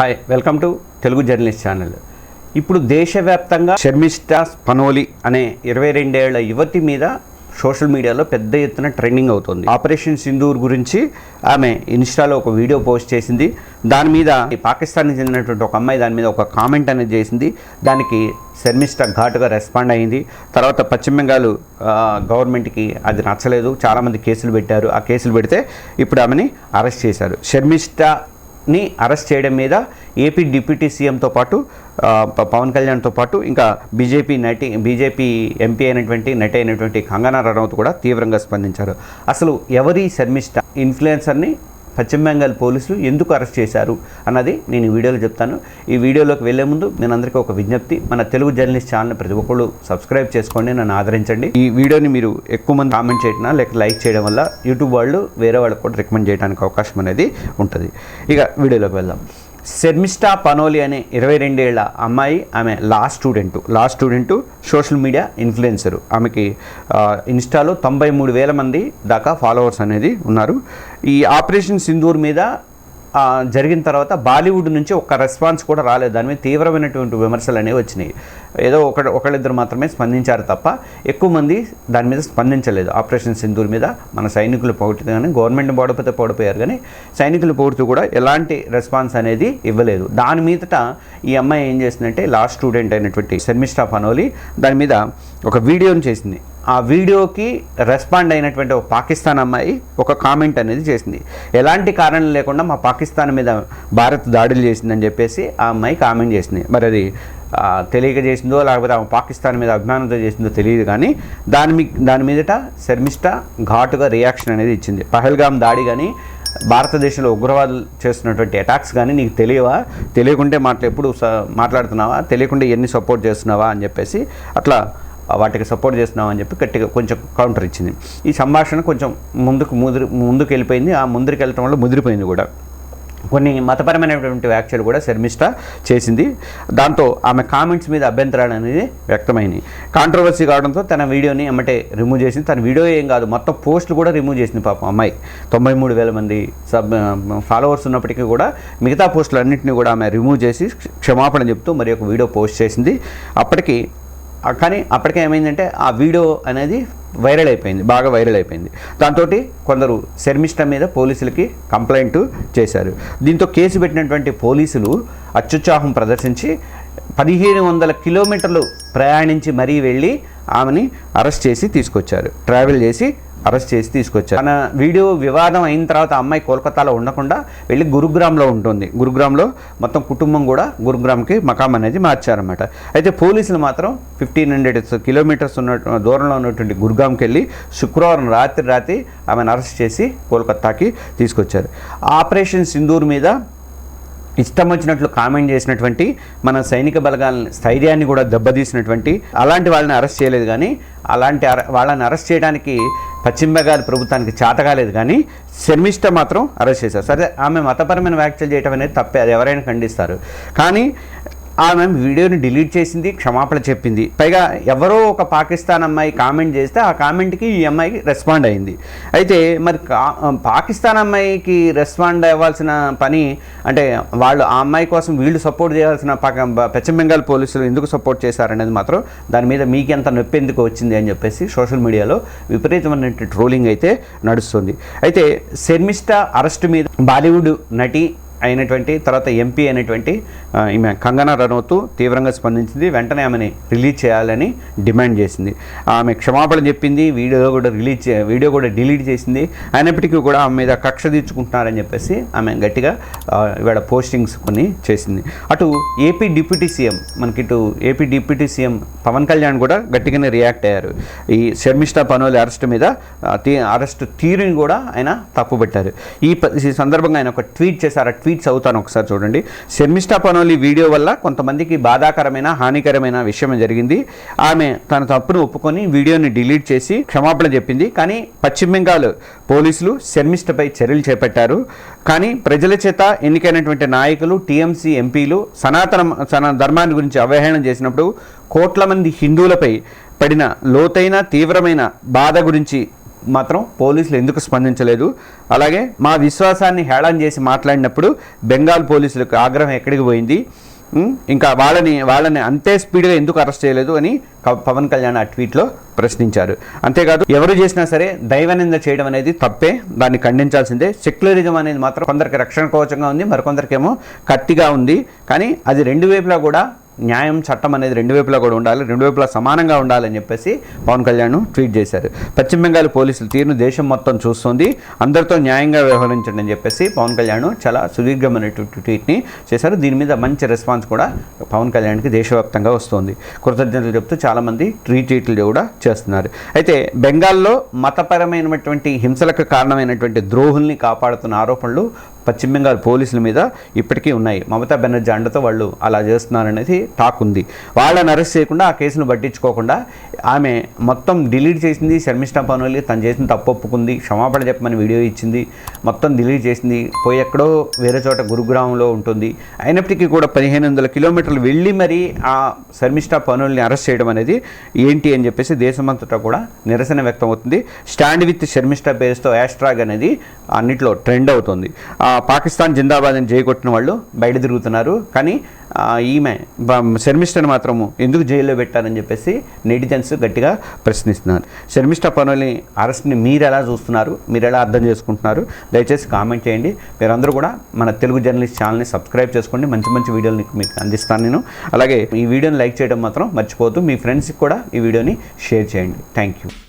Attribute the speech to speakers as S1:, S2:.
S1: Hi welcome to Telugu journalist channel ఇప్పుడు దేశవ్యాప్తంగా షర్మిష్ఠా పనోలి అనే ఇరవై రెండేళ్ళ యువతి మీద సోషల్ మీడియాలో పెద్ద ఎత్తున ట్రెండింగ్ అవుతుంది. ఆపరేషన్ సింధూర్ గురించి ఆమె ఇన్స్టాలో ఒక వీడియో పోస్ట్ చేసింది. దాని మీద పాకిస్తాన్కి చెందినటువంటి ఒక అమ్మాయి దాని మీద ఒక కామెంట్ అనేది చేసింది. దానికి శర్మిష్ట ఘాటుగా రెస్పాండ్ అయింది. తర్వాత పశ్చిమ బెంగాల్ గవర్నమెంట్కి అది నచ్చలేదు. చాలామంది కేసులు పెట్టారు. ఆ కేసులు పెడితే ఇప్పుడు ఆమెని అరెస్ట్ చేశారు. షర్మిష్ట ని అరెస్ట్ చేయడం మీద ఏపీ డిప్యూటీ సీఎంతో పాటు పవన్ కళ్యాణ్తో పాటు ఇంకా బీజేపీ నటి బీజేపీ ఎంపీ అయినటువంటి నటి అయినటువంటి కంగనా రనౌత్ కూడా తీవ్రంగా స్పందించారు. అసలు ఎవరి శర్మిష్ట ఇన్ఫ్లుయెన్సర్ని పశ్చిమ బెంగాల్ పోలీసులు ఎందుకు అరెస్ట్ చేశారు అన్నది నేను ఈ వీడియోలో చెప్తాను. ఈ వీడియోలోకి వెళ్ళే ముందు నేను అందరికీ ఒక విజ్ఞప్తి. మన తెలుగు జర్నలిస్ట్ ఛానల్ ప్రతి ఒక్కళ్ళు సబ్స్క్రైబ్ చేసుకోండి నన్ను ఆదరించండి. ఈ వీడియోని మీరు ఎక్కువ మంది కామెంట్ చేయడం లేక లైక్ చేయడం వల్ల యూట్యూబ్ వాళ్ళు వేరే వాళ్ళకి కూడా రికమెండ్ చేయడానికి అవకాశం అనేది ఉంటుంది. ఇక వీడియోలోకి వెళ్దాం. శర్మిష్టా పనోలి అనే ఇరవై రెండేళ్ళ అమ్మాయి ఆమె law student law student social media influencer ఆమెకి ఇన్స్టాలో తొంభై మూడు వేల మంది దాకా ఫాలోవర్స్ అనేది ఉన్నారు. ఈ ఆపరేషన్ సింధూర్ మీద జరిగిన తర్వాత బాలీవుడ్ నుంచి ఒక్క రెస్పాన్స్ కూడా రాలేదు. దాని మీద తీవ్రమైనటువంటి విమర్శలు అనేవి వచ్చినాయి. ఏదో ఒక ఒకళ్ళిద్దరు మాత్రమే స్పందించారు తప్ప ఎక్కువ మంది దాని మీద స్పందించలేదు. ఆపరేషన్ సింధూర్ మీద మన సైనికులు పొగిడితే కానీ గవర్నమెంట్ పొడపోతే పొడిపోయారు కానీ సైనికులు పొగుడుతూ కూడా ఎలాంటి రెస్పాన్స్ అనేది ఇవ్వలేదు. దాని మీదట ఈ అమ్మాయి ఏం చేసిందంటే లాస్ట్ స్టూడెంట్ అయినటువంటి శర్మిష్ఠా పనోలి దాని మీద ఒక వీడియోని చేసింది. ఆ వీడియోకి రెస్పాండ్ అయినటువంటి ఒక పాకిస్తాన్ అమ్మాయి ఒక కామెంట్ అనేది చేసింది. ఎలాంటి కారణం లేకుండా మా పాకిస్తాన్ మీద భారత్ దాడులు చేసిందని చెప్పేసి ఆ అమ్మాయి కామెంట్ చేసింది. మరి అది తెలియక చేసిందో లేకపోతే ఆమె పాకిస్తాన్ మీద అభిమానంతో చేసిందో తెలియదు కానీ దాని మీ దాని మీదట శర్మిష్ట ఘాటుగా రియాక్షన్ అనేది ఇచ్చింది. పహల్గామ్ దాడి కానీ భారతదేశంలో ఉగ్రవాదులు చేస్తున్నటువంటి అటాక్స్ కానీ నీకు తెలియవా? తెలియకుంటే మాటలు ఎప్పుడు స- మాట్లాడుతున్నావా? తెలియకుండా ఎన్ని సపోర్ట్ చేస్తున్నావా? అని చెప్పేసి అట్లా వాటికి సపోర్ట్ చేస్తున్నాం అని చెప్పి గట్టిగా కొంచెం కౌంటర్ ఇచ్చింది. ఈ సంభాషణ కొంచెం ముందుకు ముదిరి ముందుకు వెళ్ళిపోయింది ఆ ముందుకు వెళ్ళటం వల్ల ముదిరిపోయింది కూడా. కొన్ని మతపరమైనటువంటి వ్యాఖ్యలు కూడా శర్మిష్ట చేసింది. దాంతో ఆమె కామెంట్స్ మీద అభ్యంతరాలు అనేది వ్యక్తమైనవి కాంట్రవర్సీ కావడంతో తన వీడియోని ఎమ్మటే రిమూవ్ చేసింది. తన వీడియో ఏం కాదు మొత్తం పోస్టులు కూడా రిమూవ్ చేసింది పాపం అమ్మాయి. తొంభై మూడు వేల మంది సబ్ ఫాలోవర్స్ ఉన్నప్పటికీ కూడా మిగతా పోస్టులు అన్నింటినీ కూడా ఆమె రిమూవ్ చేసి క్షమాపణ చెప్తూ మరి ఒక వీడియో పోస్ట్ చేసింది. అప్పటికి కానీ అప్పటికే ఏమైందంటే ఆ వీడియో అనేది వైరల్ అయిపోయింది బాగా వైరల్ అయిపోయింది. దాంతో కొందరు శర్మిష్ట మీద పోలీసులకి కంప్లైంట్ చేశారు. దీంతో కేసు పెట్టినటువంటి పోలీసులు అత్యుత్సాహం ప్రదర్శించి పదిహేను వందల కిలోమీటర్లు ప్రయాణించి మరీ వెళ్ళి ఆమెని అరెస్ట్ చేసి తీసుకొచ్చారు. ట్రావెల్ చేసి అరెస్ట్ చేసి తీసుకొచ్చారు. తన వీడియో వివాదం అయిన తర్వాత అమ్మాయి కోల్కతాలో ఉండకుండా వెళ్ళి గురుగ్రామ్లో ఉంటుంది. గురుగ్రామ్లో మొత్తం కుటుంబం కూడా గురుగ్రామ్కి మకాం అనేది మార్చారన్నమాట. అయితే పోలీసులు మాత్రం ఫిఫ్టీన్ హండ్రెడ్ కిలోమీటర్స్ ఉన్న దూరంలో ఉన్నటువంటి గురుగ్రామ్కి వెళ్ళి శుక్రవారం రాత్రి రాత్రి ఆమెను అరెస్ట్ చేసి కోల్కతాకి తీసుకొచ్చారు. ఆపరేషన్ సింధూర్ మీద ఇష్టం వచ్చినట్లు కామెంట్ చేసినటువంటి మన సైనిక బలగాలని స్థైర్యాన్ని కూడా దెబ్బతీసినటువంటి అలాంటి వాళ్ళని అరెస్ట్ చేయలేదు కానీ అలాంటి అర- వాళ్ళని అరెస్ట్ చేయడానికి పశ్చిమ బెంగాల్ ప్రభుత్వానికి చాతకాలేదు కానీ శర్మిష్ట మాత్రం అరెస్ట్ చేశారు. సరే ఆమె మతపరమైన వ్యాఖ్యలు చేయడం అనేది తప్పే అది ఎవరైనా ఖండిస్తారు. కానీ ఆమె వీడియోని డిలీట్ చేసింది క్షమాపణ చెప్పింది. పైగా ఎవరో ఒక పాకిస్తాన్ అమ్మాయి కామెంట్ చేస్తే ఆ కామెంట్కి ఈ అమ్మాయికి రెస్పాండ్ అయింది. అయితే మరి కా- పాకిస్తాన్ అమ్మాయికి రెస్పాండ్ అవ్వాల్సిన పని అంటే వాళ్ళు ఆ అమ్మాయి కోసం వీళ్ళు సపోర్ట్ చేయాల్సిన పశ్చిమ బెంగాల్ పోలీసులు ఎందుకు సపోర్ట్ చేశారనేది మాత్రం దాని మీద మీకు ఎంత నొప్పి ఎందుకు వచ్చింది అని చెప్పేసి సోషల్ మీడియాలో విపరీతమైన ట్రోలింగ్ అయితే నడుస్తుంది. అయితే శర్మిష్ట అరెస్ట్ మీద బాలీవుడ్ నటి అయినటువంటి తర్వాత ఎంపీ అయినటువంటి ఈమె కంగనా రనౌత్ తీవ్రంగా స్పందించింది. వెంటనే ఆమెని రిలీజ్ చేయాలని డిమాండ్ చేసింది. ఆమె క్షమాపణ చెప్పింది వీడియో కూడా రిలీజ్ వీడియో కూడా డిలీట్ చేసింది. అయినప్పటికీ కూడా ఆమె మీద కక్ష తీర్చుకుంటున్నారని చెప్పేసి ఆమె గట్టిగా ఇవాళ పోస్టింగ్స్ కొన్ని చేసింది. అటు ఏపీ డిప్యూటీ సీఎం మనకి ఇటు AP deputy CM Pawan Kalyan కూడా గట్టిగానే రియాక్ట్ అయ్యారు. ఈ శర్మిష్ఠా పనుల అరెస్ట్ మీద తీ అరెస్ట్ తీరుని కూడా ఆయన తప్పుపెట్టారు ఈ ఈ సందర్భంగా ఆయన ఒక ట్వీట్ చేశారు. ఆ ట్వీట్ ట్వీట్స్ అవుతాను ఒకసారి చూడండి. శర్మిష్ఠా పనోలి వీడియో వల్ల కొంతమందికి బాధాకరమైన హానికరమైన విషయం జరిగింది. ఆమె తన తప్పును ఒప్పుకొని వీడియోని డిలీట్ చేసి క్షమాపణ చెప్పింది. కానీ పశ్చిమ బెంగాల్ పోలీసులు శర్మిష్ఠపై చర్యలు చేపట్టారు. కానీ ప్రజల చేత ఎన్నికైనటువంటి నాయకులు టీఎంసీ ఎంపీలు సనాతన సన ధర్మాన్ని గురించి అవహేళన చేసినప్పుడు కోట్ల మంది హిందువులపై పడిన లోతైన తీవ్రమైన బాధ గురించి మాత్రం పోలీసులు ఎందుకు స్పందించలేదు? అలాగే మా విశ్వాసాన్ని హేళన చేసి మాట్లాడినప్పుడు బెంగాల్ పోలీసులకు ఆగ్రహం ఎక్కడికి పోయింది? ఇంకా వాళ్ళని వాళ్ళని అంతే స్పీడ్గా ఎందుకు అరెస్ట్ చేయలేదు అని పవన్ కళ్యాణ్ ఆ ట్వీట్లో ప్రశ్నించారు. అంతేకాదు ఎవరు చేసినా సరే దైవనింద చేయడం అనేది తప్పే దాన్ని ఖండించాల్సిందే. సెక్యులరిజం అనేది మాత్రం కొందరికి రక్షణ కవచంగా ఉంది మరికొందరికేమో కత్తిగా ఉంది. కానీ అది రెండు వైపులా కూడా న్యాయం చట్టం అనేది రెండు వైపులా కూడా ఉండాలి రెండు వైపులా సమానంగా ఉండాలని చెప్పేసి పవన్ కళ్యాణ్ ట్వీట్ చేశారు. పశ్చిమ బెంగాల్ పోలీసుల తీరును దేశం మొత్తం చూస్తుంది. అందరితో న్యాయంగా వ్యవహరించండి అని చెప్పేసి పవన్ కళ్యాణ్ చాలా సుదీర్ఘమైనటువంటి ట్వీట్ని చేశారు. దీని మీద మంచి రెస్పాన్స్ కూడా పవన్ కళ్యాణ్కి దేశవ్యాప్తంగా వస్తుంది. కృతజ్ఞతలు చెప్తూ చాలామంది రీట్వీట్లు కూడా చేస్తున్నారు. అయితే బెంగాల్లో మతపరమైనటువంటి హింసలకు కారణమైనటువంటి ద్రోహుల్ని కాపాడుతున్న ఆరోపణలు పశ్చిమ బెంగాల్ పోలీసుల మీద ఇప్పటికీ ఉన్నాయి. మమతా బెనర్జీ అండతో వాళ్ళు అలా చేస్తున్నారనేది టాక్ ఉంది. వాళ్ళని అరెస్ట్ చేయకుండా ఆ కేసును పట్టించుకోకుండా ఆమె మొత్తం డిలీట్ చేసింది శర్మిష్ఠా పనులు తను చేసిన తప్పు ఒప్పుకుంది క్షమాపణ చెప్పమని వీడియో ఇచ్చింది. మొత్తం డిలీట్ చేసింది. పోయి ఎక్కడో వేరే చోట గురుగ్రామంలో ఉంటుంది. అయినప్పటికీ కూడా పదిహేను వందల కిలోమీటర్లు వెళ్ళి మరీ ఆ శర్మిష్ఠా పనుల్ని అరెస్ట్ చేయడం అనేది ఏంటి అని చెప్పేసి దేశమంతటా కూడా నిరసన వ్యక్తం అవుతుంది స్టాండ్ విత్ శర్మిష్ఠా పేరుతో యాస్ట్రాగ్ అనేది అన్నింటిలో ట్రెండ్ అవుతుంది. పాకిస్తాన్ జిందాబాద్ అని జైకొట్టిన వాళ్ళు బయట తిరుగుతున్నారు. కానీ ఈమె బ- శర్మిష్ఠను మాత్రము ఎందుకు జైల్లో పెట్టారని చెప్పేసి నెటిజన్స్ గట్టిగా ప్రశ్నిస్తున్నారు. శర్మిష్ఠ పనుల్ని అరెస్ట్ని మీరు ఎలా చూస్తున్నారు? మీరు ఎలా అర్థం చేసుకుంటున్నారు? దయచేసి కామెంట్ చేయండి. మీరందరూ కూడా మన తెలుగు జర్నలిస్ట్ ఛానల్ని సబ్స్క్రైబ్ చేసుకోండి. మంచి మంచి వీడియోలు మీకు అందిస్తాను నేను. అలాగే ఈ వీడియోని లైక్ చేయడం మాత్రం మర్చిపోతూ మీ ఫ్రెండ్స్కి కూడా ఈ వీడియోని షేర్ చేయండి. Thank you.